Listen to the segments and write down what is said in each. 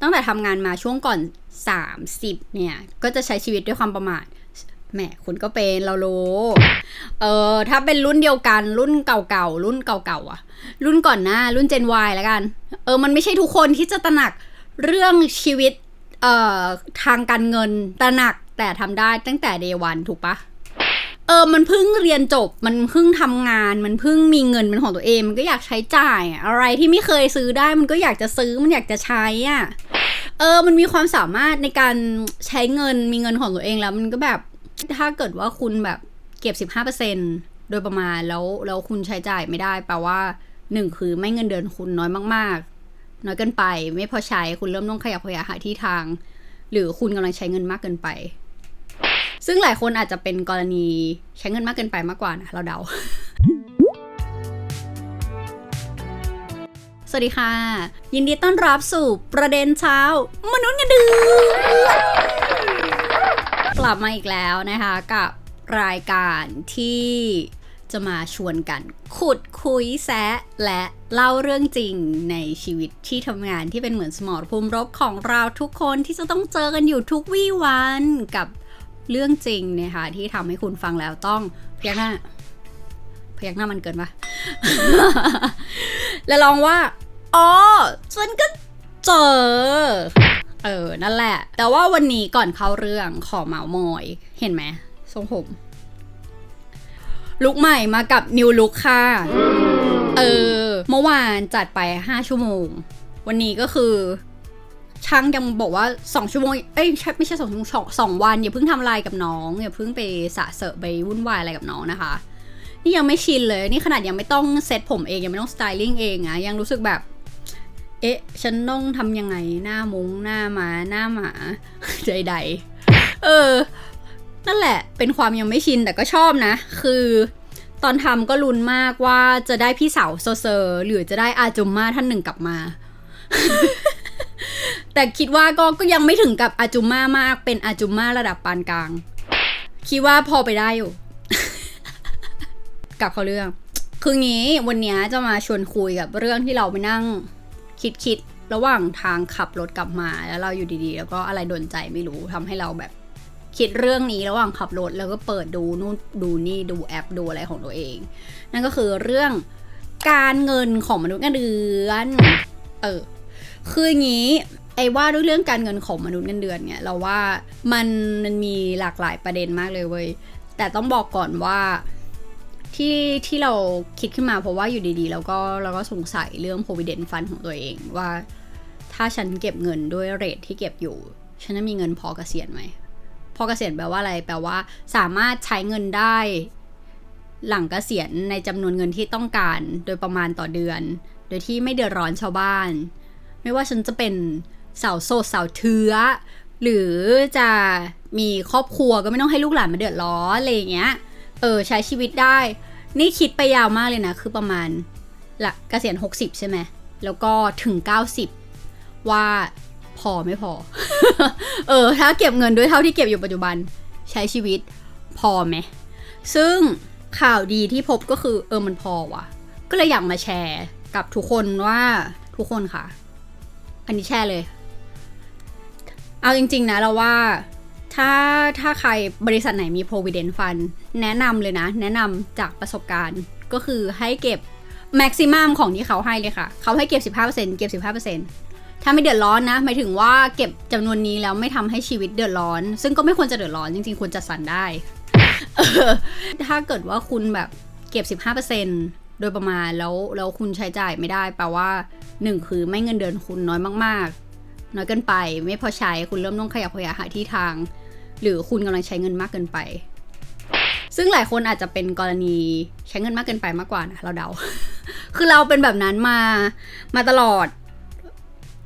ตั้งแต่ทำงานมาช่วงก่อน 30 เนี่ย ก็จะใช้ชีวิตด้วยความประมาทแหมคุณก็เป็นเรารู้เออถ้าเป็นรุ่นเดียวกันรุ่นเก่าๆรุ่นเก่าๆอะรุ่นก่อนหน้า รุ่น Gen Y แล้วกัน เออ มันไม่ใช่ทุกคนที่จะตระหนักเรื่องชีวิตเอ่อทางการเงินตระหนักแต่ทำได้ตั้งแต่ day one ถูกปะ เออ มันเพิ่งเรียนจบ มันเพิ่งทำงาน มันเพิ่งมีเงินเป็นของตัวเอง มันก็อยากใช้จ่าย อะไรที่ไม่เคยซื้อได้ มันก็อยากจะซื้อ มันอยากจะใช้อะ เออ มันมีความสามารถในการใช้เงิน มีเงินของตัวเองแล้ว มันก็แบบ ถ้าเกิดว่าคุณแบบเก็บ 15%โดยประมาณ แล้ว แล้วคุณใช้จ่ายไม่ได้ แปลว่าหนึ่งคือไม่เงินเดือนคุณน้อยมาก ๆ น้อยเกินไป ไม่พอใช้ คุณเริ่มต้องขยับขยายหาที่ทาง หรือคุณกำลังใช้เงินมากเกินไป ซึ่งหลายคนอาจจะเป็นกรณีใช้เงินมากเกินไปมากกว่านะเราเดา สวัสดีค่ะ ยินดีต้อนรับสู่ประเด็นเช้า มนุษย์เงินเดือนกลับมาอีกแล้วนะคะกับรายการที่จะมาชวนกัน ขุดคุยแซะ และเล่าเรื่องจริงในชีวิตที่ทำงานที่เป็นเหมือนสมรภูมิรบของเราทุกคนที่จะต้องเจอกันอยู่ทุกวี่วันกับ เรื่องจริงนะคะที่ทำให้คุณฟังแล้วต้องพยักหน้าพยักหน้ามันเกินปะแล้วลองว่า อ๋อ ฉันก็เจอ เออ นั่นแหละ แต่ว่าวันนี้ก่อนเข้าเรื่องขอเมาส์มอย เห็นไหมทรงผม ลุกใหม่มากับนิวลุกค่ะ เออ เมื่อวานจัดไป 5 ชั่วโมง วันนี้ก็คือ ช่างยังบอกว่า 2 ชั่วโมง เอ้ยใช่ไม่ใช่สองชั่วโมงสองวันอย่าเพิ่งทำอะไรกับน้องอย่าเพิ่งไปสะเสอะไปวุ่นวายอะไรกับน้องนะคะ นี่ยังไม่ชินเลยนี่ขนาดยังไม่ต้องเซตผมเองยังไม่ต้องสไตลิ่งเองอะยังรู้สึกแบบ เอ๊ะ ฉันต้องทำยังไงหน้ามุ้งหน้ามาหน้าหมาใดๆเออ นั่นแหละ เป็นความยังไม่ชินแต่ก็ชอบนะ คือตอนทำก็ลุ้นมากว่าจะได้พี่สาวเซอร์หรือจะได้อาจุมมาท่านหนึ่งกลับมา แต่คิดว่าก็ก็ยังไม่ถึงกับอาจุมมามาก เป็นอาจุมมาระดับปานกลาง คิดว่าพอไปได้อยู่ กลับเขาเรื่อง คืองี้วันนี้จะมาชวนคุยกับเรื่องที่เราไปนั่ง คิดคิดๆระหว่างทางขับรถกลับมาแล้วเราอยู่ดีๆ แล้วก็อะไรโดนใจไม่รู้ทำให้เราแบบ คิดเรื่องนี้ระหว่างขับรถแล้วก็เปิดดูนู่นดูนี่ดูแอปดูอะไรของตัวเอง นั่นก็คือเรื่องการเงินของมนุษย์เงินเดือน เออ คืออย่างนี้ไอ้ว่าด้วยเรื่องการเงินของมนุษย์เงินเดือนเนี่ยเราว่ามันมันมีหลากหลายประเด็นมากเลยเว้ยแต่ต้องบอกก่อนว่าที่ที่เราคิดขึ้นมาเพราะว่าอยู่ดีๆแล้วก็เราก็สงสัยเรื่อง provident fund ของตัวเองว่า ถ้าฉันเก็บเงินด้วยเรทที่เก็บอยู่ ฉันจะมีเงินพอเกษียณไหมพอเกษียณแปลว่าอะไร แปลว่า สามารถใช้เงินได้ หลังเกษียณในจำนวนเงินที่ต้องการ โดยประมาณต่อเดือน โดยที่ไม่เดือดร้อนชาวบ้าน ไม่ว่าฉันจะเป็นสาวโสดสาวเทือ หรือจะมีครอบครัวก็ไม่ต้องให้ลูกหลานมาเดือดร้อนอะไรอย่างเงี้ย เออใช้ชีวิตได้ นี่คิดไปยาวมากเลยนะ คือประมาณละเกษียณ60 ใช่ไหม แล้วก็ถึง 90 ว่าพอไม่พอ เออ ถ้าเก็บเงินด้วยเท่าที่เก็บอยู่ปัจจุบันใช้ชีวิตพอไหม ซึ่งข่าวดีที่พบก็คือเออมันพอว่ะ ก็เลยอยากมาแชร์กับทุกคนว่าทุกคนค่ะ อันนี้แชร์เลย เอาจริง ๆ นะเราว่าถ้าถ้าใครบริษัทไหนมี provident fund แนะนำเลยนะ แนะนำจากประสบการณ์ก็คือให้เก็บ maximum ของที่เขาให้เลยค่ะ เขาให้เก็บ 15%เก็บ 15%ถ้าไม่เดือดร้อนนะหมายถึงว่าเก็บจำนวนนี้แล้วไม่ทำให้ชีวิตเดือดร้อน ซึ่งก็ไม่ควรจะเดือดร้อนจริงๆควรจัดสรรได้ถ้าเกิดว่าคุณแบบเก็บ 15%โดยประมาณแล้วแล้วคุณใช้จ่ายไม่ได้แปลว่า หนึ่งคือไม่เงินเดือนคุณน้อยมากๆ น้อยเกินไป ไม่พอใช้คุณเริ่มต้องขยับขยายหาที่ทาง หรือคุณกำลังใช้เงินมากเกินไป ซึ่งหลายคนอาจจะเป็นกรณีใช้เงินมากเกินไปมากกว่านะเราเดา คือเราเป็นแบบนั้นมามาตลอด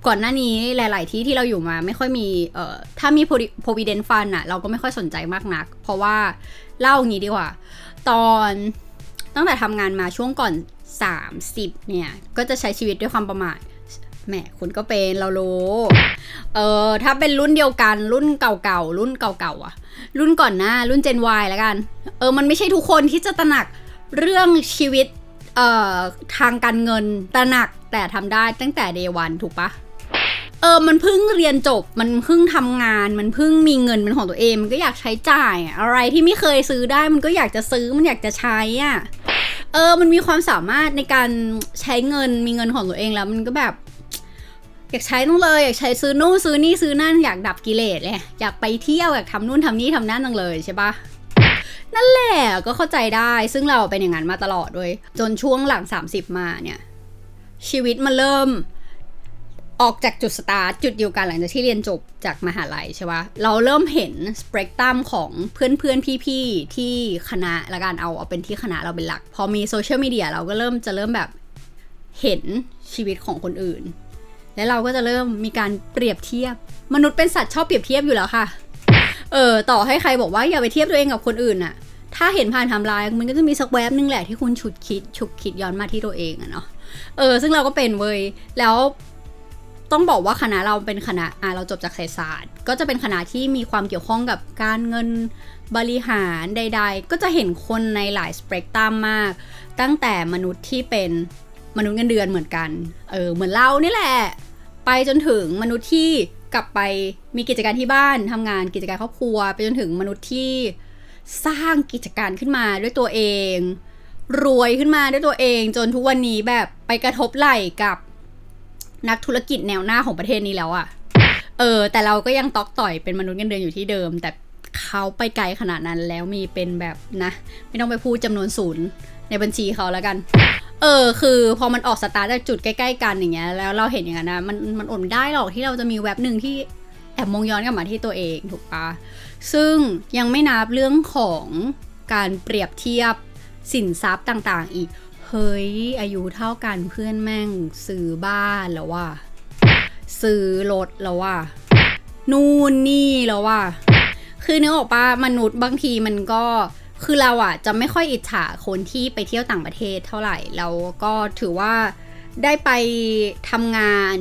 ก่อนหน้านี้หลาย ๆ ที่ที่เราอยู่มาไม่ค่อยมีเอ่อถ้ามี provi- provident fund อะเราก็ไม่ค่อยสนใจมากนัก เพราะว่าเล่าอย่างนี้ดีกว่า ตอนตั้งแต่ทำงานมาช่วงก่อน 30 เนี่ย ก็จะใช้ชีวิตด้วยความประมาทแหมคุณก็เป็นเรารู้เออถ้าเป็นรุ่นเดียวกันรุ่นเก่าๆรุ่นเก่าๆอะรุ่นก่อนหน้ารุ่น Gen Y แล้วกัน เออมันไม่ใช่ทุกคนที่จะตระหนักเรื่องชีวิตเอ่อทางการเงินตระหนักแต่ทำได้ตั้งแต่ day one ถูกปะเออ มันเพิ่งเรียนจบ มันเพิ่งทำงาน มันเพิ่งมีเงินเป็นของตัวเอง มันก็อยากใช้จ่าย อะอะไรที่ไม่เคยซื้อได้ มันก็อยากจะซื้อ มันอยากจะใช้อะ เออ มันมีความสามารถในการใช้เงินมีเงินของตัวเองแล้ว มันก็แบบ อยากใช้ต้องเลย อยากใช้ซื้อนู่นซื้อนี่ซื้อนั่นอยากดับกิเลสเลยอยากไปเที่ยวอยากทำนู่นทำนี่ทำนั่นตั้งเลยใช่ปะนั่นแหละก็เข้าใจได้ซึ่งเราเป็นอย่างนั้นมาตลอดด้วย จนช่วงหลัง 30 มาเนี่ย ชีวิตมันเริ่ม ออกจากจุดสตาร์ทจุดเดียวกันหลังจากที่เรียนจบจากมหาลัยใช่ปะเราเริ่มเห็นสเปกตรัมของเพื่อนเพื่อนพี่ๆ ที่คณะละกันเอาเอาเป็นที่คณะเราเป็นหลัก พอมีโซเชียลมีเดียเราก็เริ่มจะเริ่มแบบเห็นชีวิตของคนอื่น และเราก็จะเริ่มมีการเปรียบเทียบ มนุษย์เป็นสัตว์ชอบเปรียบเทียบอยู่แล้วค่ะ เออต่อให้ใครบอกว่าอย่าไปเทียบตัวเองกับคนอื่นน่ะ ถ้าเห็นผ่านทม์ไลน์มันก็จะมีสักแวบนึงแหละที่คุณฉุดคิดฉุกคิดย้อนมาที่ตัวเองอะเนาะเออซึ่งเราก็เป็นเว้ยแล้ว ต้องบอกว่าคณะเราเป็นคณะอะเราจบจากเศรษฐศาสตร์ ก็จะเป็นคณะที่มีความเกี่ยวข้องกับการเงินบริหารใด ๆ ก็จะเห็นคนในหลายสเปกตรัมมาก ตั้งแต่มนุษย์ที่เป็นมนุษย์เงินเดือนเหมือนกัน เออ เหมือนเรานี่แหละ ไปจนถึงมนุษย์ที่กลับไปมีกิจการที่บ้านทำงานกิจการครอบครัว ไปจนถึงมนุษย์ที่สร้างกิจการขึ้นมาด้วยตัวเอง รวยขึ้นมาด้วยตัวเอง จนทุกวันนี้แบบไปกระทบไหล่กับ นักธุรกิจแนวหน้าของประเทศนี้แล้วอะเออ แต่เราก็ยังตอกต่อยเป็นมนุษย์เงินเดือนอยู่ที่เดิม แต่เขาไปไกลขนาดนั้นแล้วมีเป็นแบบนะ ไม่ต้องไปพูดจำนวนศูนย์ในบัญชีเขาแล้วกัน เออ คือพอมันออกสตาร์ทจากจุดใกล้ๆกันอย่างเงี้ย แล้วเราเห็นอย่างนั้นนะมันมันอดไม่ได้หรอกที่เราจะมีเว็บหนึ่งที่แอบมองย้อนกลับมาที่ตัวเองถูกปะซึ่งยังไม่นับเรื่องของการเปรียบเทียบสินทรัพย์ต่างๆ อีก เฮ้ย อายุเท่ากันเพื่อนแม่งซื้อบ้านแล้วว่าซื้อรถแล้วว่านู่นนี่แล้วว่าคือเนึกอออกปะมนุษย์บางทีมันก็คือเราอะจะไม่ค่อยอิจฉาคนที่ไปเที่ยวต่างประเทศเท่าไหร่แล้วก็ถือว่าได้ไปทำงาน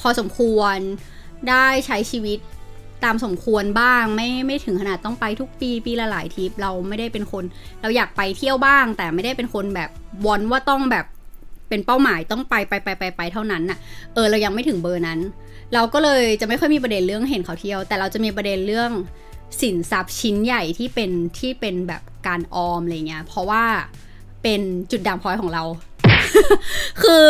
พอสมควรได้ใช้ชีวิต ตามสมควรบ้างไม่ไม่ถึงขนาดต้องไปทุกปีปีละหลายทริปเราไม่ได้เป็นคน เราอยากไปเที่ยวบ้าง แต่ไม่ได้เป็นคนแบบวอนว่าต้องแบบเป็นเป้าหมายต้องไปไปไปไปไปเท่านั้นน่ะเออเรายังไม่ถึงเบอร์นั้น เราก็เลยจะไม่ค่อยมีประเด็นเรื่องเห็นเขาเที่ยว แต่เราจะมีประเด็นเรื่องสินทรัพย์ชิ้นใหญ่ที่เป็นที่เป็นแบบการออมอะไรเงี้ยเพราะว่าเป็นจุดด่างพร้อยของเรา คือ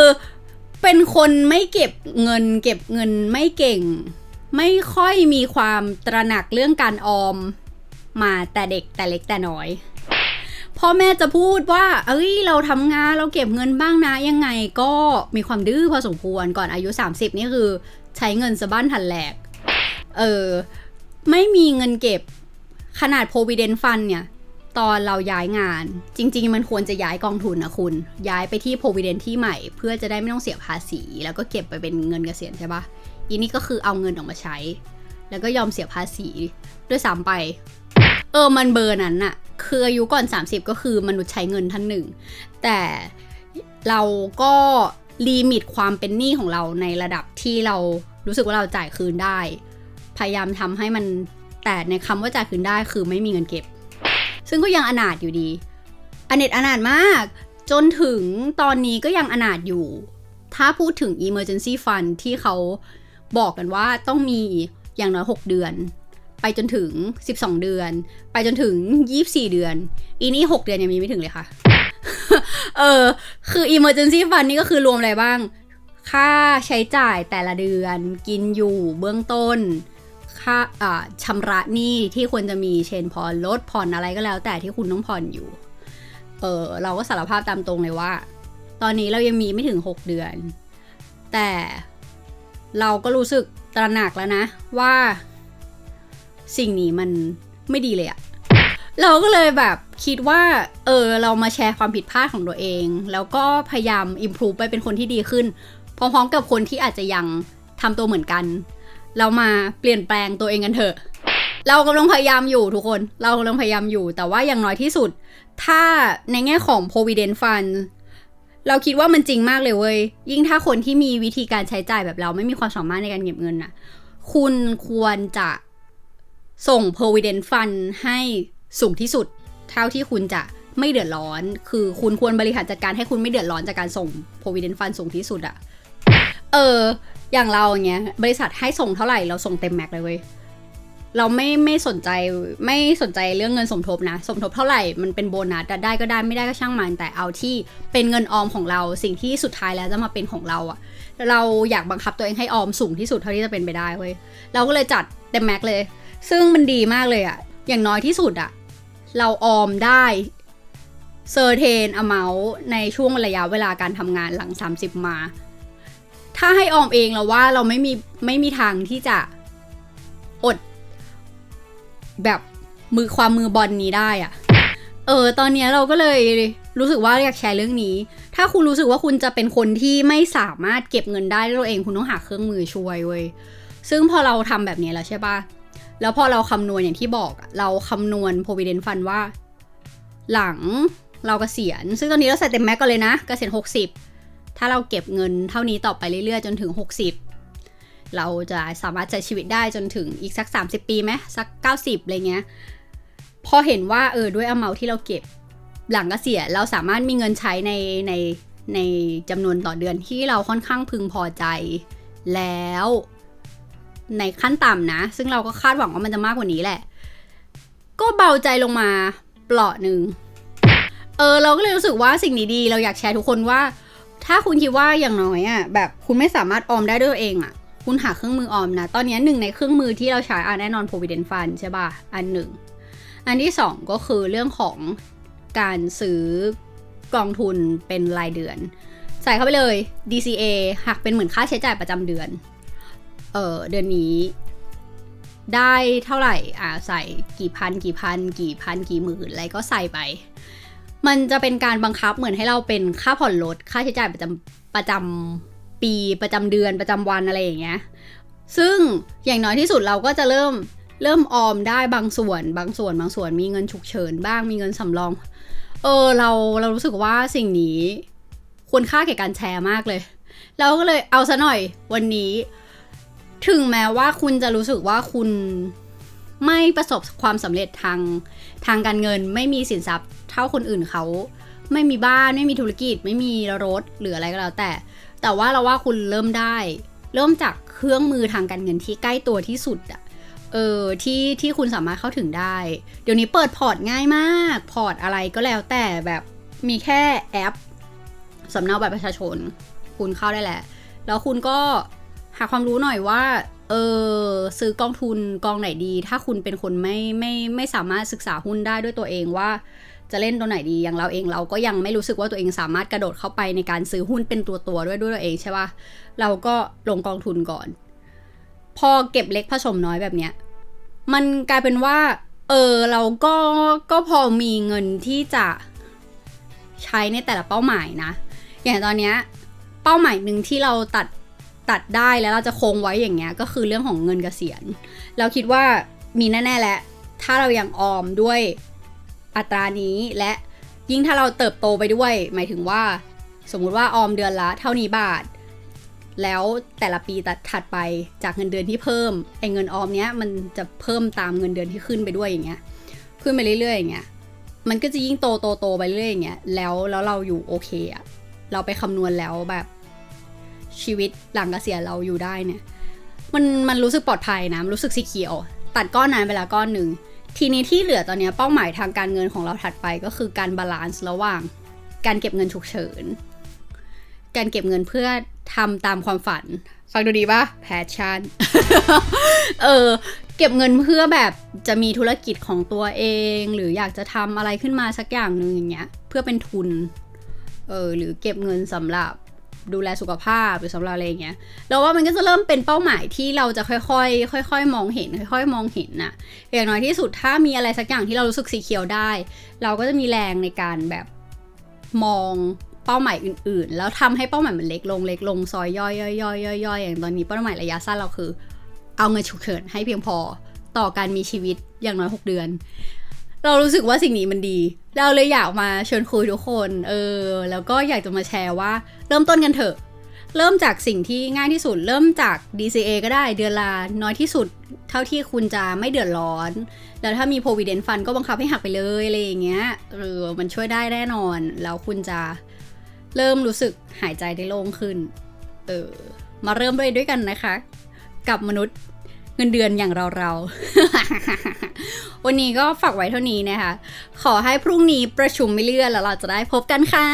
เป็นคนไม่เก็บเงิน เก็บเงินไม่เก่ง ไม่ค่อยมีความตระหนักเรื่องการออมมาแต่เด็กแต่เล็กแต่น้อยพ่อแม่จะพูดว่า เอ้ย เราทำงานเราเก็บเงินบ้างนะยังไงก็มีความดื้อพอสมควรก่อนอายุ 30 นี่คือใช้เงินสะบ้านทันแหลก เออ ไม่มีเงินเก็บขนาด provident fund เนี่ย ตอนเราย้ายงาน จริง ๆ มันควรจะย้ายกองทุนนะคุณ ย้ายไปที่ provident ที่ใหม่ เพื่อจะได้ไม่ต้องเสียภาษี แล้วก็เก็บไปเป็นเงินเกษียณใช่ปะ อีนี่ก็คือเอาเงินออกมาใช้ แล้วก็ยอมเสียภาษีด้วยซ้ำไป เออมันเบอร์นั้นน่ะคืออายุก่อน 30 ก็คือมนุษย์ใช้เงินท่านหนึ่ง แต่เราก็ลิมิตความเป็นหนี้ของเราในระดับที่เรารู้สึกว่าเราจ่ายคืนได้ พยายามทำให้มันแต่ในคำว่าจ่ายคืนได้คือไม่มีเงินเก็บ ซึ่งก็ยังอนาถอยู่ดี อเนตอนาถมาก จนถึงตอนนี้ก็ยังอนาถอยู่ ถ้าพูดถึง emergency fund ที่เขา บอกกันว่าต้องมีอย่างน้อย 6 เดือน ไปจนถึง 12 เดือน ไปจนถึง 24 เดือน อีนี่ 6 เดือนยังมีไม่ถึงเลยค่ะ เออ คือ emergency fund นี่ก็คือรวมอะไรบ้าง ค่าใช้จ่ายแต่ละเดือน กินอยู่เบื้องต้น ค่าอ่าชำระหนี้ที่ควรจะมีเช่นผ่อนรถผ่อนอะไรก็แล้ว แต่ที่คุณต้องผ่อนอยู่ เออเราก็สารภาพตามตรงเลยว่า ตอนนี้เรายังมีไม่ถึง 6 เดือน แต่ เราก็รู้สึกตระหนักแล้วนะว่า สิ่งนี้มันไม่ดีเลยอะเราก็เลยแบบคิดว่า เออ เรามาแชร์ความผิดพลาดของตัวเอง แล้วก็พยายาม improve ไปเป็นคนที่ดีขึ้น พร้อมๆกับคนที่อาจจะยังทำตัวเหมือนกัน เรามาเปลี่ยนแปลงตัวเองกันเถอะ เรากำลังพยายามอยู่ทุกคน เรากำลังพยายามอยู่ แต่ว่าอย่างน้อยที่สุด ถ้าในแง่ของ provident fund เราคิดว่ามันจริงมากเลยเว้ย ยิ่งถ้าคนที่มีวิธีการใช้จ่ายแบบเราไม่มีความสามารถในการเก็บเงินน่ะ คุณควรจะส่ง provident fund ให้สูงที่สุด เท่าที่คุณจะไม่เดือดร้อน คือคุณควรบริหารจัดการให้คุณไม่เดือดร้อนจากการส่ง provident fund สูงที่สุดอะเออ อย่างเราอย่างเงี้ย บริษัทให้ส่งเท่าไหร่เราส่งเต็มแม็กเลยเว้ย เราไม่ไม่สนใจไม่สนใจเรื่องเงินสมทบนะ สมทบเท่าไหร่มันเป็นโบนัสได้ก็ได้ไม่ได้ก็ช่างมันแต่เอาที่เป็นเงินออมของเรา สิ่งที่สุดท้ายแล้วจะมาเป็นของเราอะเราอยากบังคับตัวเองให้ออมสูงที่สุดเท่าที่จะเป็นไปได้เว้ยเราก็เลยจัดเต็มแม็กเลย ซึ่งมันดีมากเลยอะอย่างน้อยที่สุดอะเราออมได้เซอร์เทนอเมาในช่วงระยะเวลาการทำงานหลัง 30 มา ถ้าให้ออมเองเราว่าเราไม่มีไม่มีทางที่จะอด แบบมือความมือบอลนี้ได้อะเออ ตอนนี้เราก็เลยรู้สึกว่าอยากแชร์เรื่องนี้ ถ้าคุณรู้สึกว่าคุณจะเป็นคนที่ไม่สามารถเก็บเงินได้ด้วยตัวเองคุณต้องหาเครื่องมือช่วยเว้ย ซึ่งพอเราทำแบบนี้แล้วใช่ปะแล้วพอเราคำนวณอย่างที่บอก เราคำนวณ provident fund ว่า หลังเรากเกษียณ ซึ่งตอนนี้เราใส่เต็มแม็กกันเลยนะเกษียณ60 ถ้าเราเก็บเงินเท่านี้ต่อไปเรื่อยๆ จนถึง 60 เราจะสามารถใช้ชีวิตได้จนถึงอีกสัก 30 ปีไหมสัก 90อะไรเงี้ยพอเห็นว่าเออด้วยอเมาที่เราเก็บหลังกเกษียณเราสามารถมีเงินใช้ในในในจำนวนต่อเดือนที่เราค่อนข้างพึงพอใจแล้วในขั้นต่ำนะ ซึ่งเราก็คาดหวังว่ามันจะมากกว่านี้แหละ ก็เบาใจลงมาเปลาะหนึ่งเออเราก็เลยรู้สึกว่าสิ่งนี้ดี เราอยากแชร์ทุกคนว่า ถ้าคุณคิดว่าอย่างน้อยอะ่ะแบบคุณไม่สามารถออมได้ด้วยตัวเองอะ่ะ คุณหาเครื่องมือออมนะ ตอนนี้หนึ่งในเครื่องมือที่เราใช้อะแน่นอน provident fund ใช่ป่ะ อันหนึ่ง อันที่สองก็คือเรื่องของการซื้อกองทุนเป็นรายเดือน ใส่เข้าไปเลย DCA หักเป็นเหมือนค่าใช้จ่ายประจำเดือน เออเดือนนี้ได้เท่าไหร่ อ่า ใส่กี่พัน กี่พัน กี่พัน กี่หมื่น อะไรก็ใส่ไป มันจะเป็นการบังคับเหมือนให้เราเป็นค่าผ่อนรถ ค่าใช้จ่ายประจำประจำ ปีประจำเดือนประจำวันอะไรอย่างเงี้ย ซึ่งอย่างน้อยที่สุดเราก็จะเริ่มเริ่มออมได้บางส่วน บางส่วนบางส่วนมีเงินฉุกเฉินบ้างมีเงินสำรอง เออเราเรารู้สึกว่าสิ่งนี้ควรค่าแก่การแชร์มากเลย เราก็เลยเอาซะหน่อยวันนี้ ถึงแม้ว่าคุณจะรู้สึกว่าคุณไม่ประสบความสำเร็จทางทางการเงิน ไม่มีสินทรัพย์เท่าคนอื่นเขา ไม่มีบ้านไม่มีธุรกิจ ไม่มีรถหรืออะไรก็แล้วแต่ แต่ว่าเราว่าคุณเริ่มได้ เริ่มจากเครื่องมือทางการเงินที่ใกล้ตัวที่สุดอะเออที่ที่คุณสามารถเข้าถึงได้ เดี๋ยวนี้เปิดพอร์ตง่ายมาก พอร์ตอะไรก็แล้วแต่แบบมีแค่แอปสำเนาบัตรประชาชน คุณเข้าได้แหละ แล้วคุณก็หาความรู้หน่อยว่า เออซื้อกองทุนกองไหนดี ถ้าคุณเป็นคนไม่ไม่ไม่สามารถศึกษาหุ้นได้ด้วยตัวเองว่า จะเล่นตัวไหนดีอย่างเราเองเราก็ยังไม่รู้สึกว่าตัวเองสามารถกระโดดเข้าไปในการซื้อหุ้นเป็นตัวตัวด้วยด้วยตัวเองใช่ปะเราก็ลงกองทุนก่อน พอเก็บเล็กผสมน้อยแบบเนี้ยมันกลายเป็นว่า เออเราก็ก็พอมีเงินที่จะใช้ในแต่ละเป้าหมายนะ อย่างตอนเนี้ยเป้าหมายหนึ่งที่เราตัดตัดได้แล้วเราจะคงไว้อย่างเงี้ยก็คือเรื่องของเงินกเกษียณ เราคิดว่ามีแน่ๆแล้วถ้าเรายังออมด้วย อัตรานี้และยิ่งถ้าเราเติบโตไปด้วย หมายถึงว่า สมมุติว่าออมเดือนละเท่านี้บาท แล้วแต่ละปีตัดถัดไปจากเงินเดือนที่เพิ่มไอ้เงินออมเนี้ยมันจะเพิ่มตามเงินเดือนที่ขึ้นไปด้วยอย่างเงี้ยขึ้นไปเรื่อยๆอย่างเงี้ยมันก็จะยิ่งโตโตโตไปเรื่อยๆอย่างเงี้ยแล้วแล้วเราอยู่โอเคอะเราไปคำนวณแล้วแบบชีวิตหลังเกษียณเราอยู่ได้เนี่ย มันมันรู้สึกปลอดภัยนะรู้สึกสีเขียว ตัดก้อนนั้นไปล้วก้อนหนึ่ง ทีนี้ที่เหลือตอนนี้เป้าหมายทางการเงินของเราถัดไปก็คือการบาลานซ์ระหว่าง การเก็บเงินฉุกเฉิน การเก็บเงินเพื่อทำตามความฝัน ฟังดูดีปะแพชชั่น เออ เก็บเงินเพื่อแบบจะมีธุรกิจของตัวเอง หรืออยากจะทำอะไรขึ้นมาสักอย่างหนึ่งอย่างเงี้ย เพื่อเป็นทุน เออ หรือเก็บเงินสำหรับ ดูแลสุขภาพหรือสำหรับอะไรเงี้ยเราว่ามันก็จะเริ่มเป็นเป้าหมายที่เราจะค่อยๆค่อย ๆ มองเห็น ค่อย ๆ มองเห็นน่ะอย่างน้อยที่สุดถ้ามีอะไรสักอย่างที่เรารู้สึกสีเขียวได้ เราก็จะมีแรงในการแบบมองเป้าหมายอื่น ๆ แล้วทำให้เป้าหมายมันเล็กลงเล็กลงซอยย่อยย่อยย่อยย่อยย่อยอย่างตอนนี้เป้าหมายระยะสั้นเราคือ เอาเงินฉุกเฉินให้เพียงพอต่อการมีชีวิตอย่างน้อย 6 เดือน เรารู้สึกว่าสิ่งนี้มันดี เราเลยอยากมาชวนคุยทุกคน เออ แล้วก็อยากจะมาแชร์ว่า เริ่มต้นกันเถอะ เริ่มจากสิ่งที่ง่ายที่สุด เริ่มจาก DCA ก็ได้เดือนละน้อยที่สุด เท่าที่คุณจะไม่เดือดร้อน แล้วถ้ามี provident fund ก็บังคับให้หักไปเลยอะไรอย่างเงี้ย เออ มันช่วยได้แน่นอน แล้วคุณจะเริ่มรู้สึกหายใจได้โล่งขึ้น เออ มาเริ่มไปด้วยกันนะคะ กับมนุษย์ เงินเดือนอย่างเราเราวันนี้ก็ฝากไว้เท่านี้นะคะ ขอให้พรุ่งนี้ประชุมไม่เลื่อนแล้วเราจะได้พบกันค่ะ